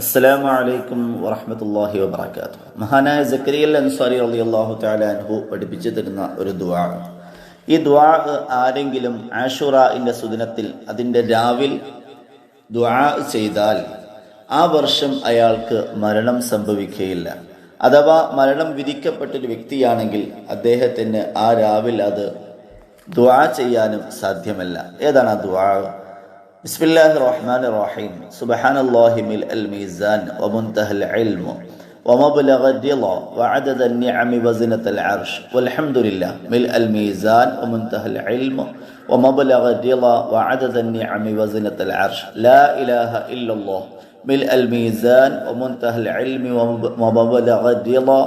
അസ്സലാമു അലൈക്കും വറഹ്മത്തുള്ളാഹി വബറകാതുഹു. മഹാനായ ജക്കരിയൽ അൻസാരി റളിയല്ലാഹു തആല താലാൻഹു പഠിപ്പിച്ചു തരുന്ന ഒരു ദുആ. ഈ ദുആ ആരെങ്കിലും ആഷുറയിന്റെ സുദിനത്തിൽ അതിന്റെ രാവിൽ ദ്വാ ചെയ്താൽ ആ വർഷം അയാൾക്ക് മരണം സംഭവിക്കുകയില്ല. അഥവാ മരണം വിധിക്കപ്പെട്ടൊരു വ്യക്തിയാണെങ്കിൽ അദ്ദേഹത്തിന് ആ രാവിൽ അത് ദ്വാ ചെയ്യാനും സാധ്യമല്ല. ഏതാണ് ആ ദുആ? بسم الله الرحمن الرحيم سبحان الله ملء الميزان ومنتهى العلم ومبلغ الرضا وعدد النعم وزنة العرش والحمد لله ملء الميزان ومنتهى العلم ومبلغ الرضا وعدد النعم وزنة العرش لا إله إلا الله ملء الميزان ومنتهى العلم ومبلغ الرضا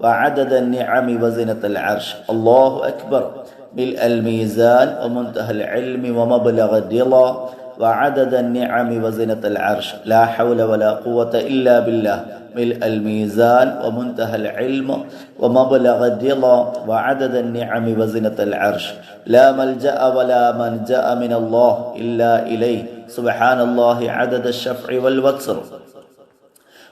وعدد النعم وزنة العرش الله أكبر ملء الميزان ومنتهى العلم ومبلغ الرضا وعدد النعم وزنة العرش. لا حول ولا قوة إلا بالله. ملء الميزان ومنتهى العلم ومبلغ الرضا وعدد النعم وزنة العرش. لا ملجأ ولا منجأ من الله إلا إليه. سبحان الله عدد الشفع والوتر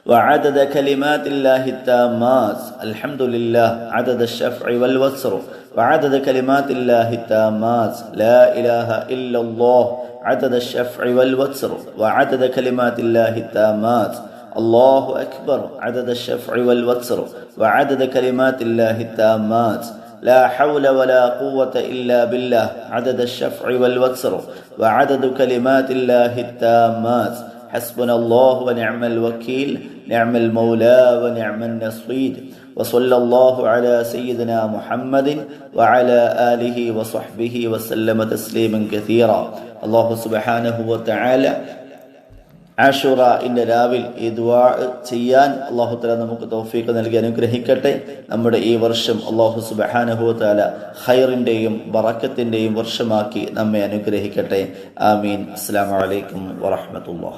وعدد كلمات الله التامات. الحمد لله عدد الشفع والوتر وعدد كلمات الله التامات. لا إله إلا الله عدد الشفع والوتر وعدد كلمات الله التامات. الله أكبر. عدد الشفع والوتر وعدد كلمات الله التامات. لا حول ولا قوة إلا بالله. عدد الشفع والوتر وعدد كلمات الله التامات. حسبنا الله ونعم الوكيل. نعم المولى ونعم النصير. وصلى الله على سيدنا محمد وعلى آله وصحبه وسلم تسليما كثيرا الله سبحانه وتعالى ആഷുറ ഇൻ്റെ രാവിൽ ഈ ദുവാ ചെയ്യാൻ അള്ളാഹു തല നമുക്ക് തൗഫീഖ് നൽകി അനുഗ്രഹിക്കട്ടെ നമ്മുടെ ഈ വർഷം അള്ളാഹു സുബഹാനഹു തല ഖൈറിൻ്റെയും ബറക്കത്തിൻ്റെയും വർഷമാക്കി നമ്മെ അനുഗ്രഹിക്കട്ടെ ആമീൻ അസ്സാം വലൈക്കും വറഹമത്തുള്ള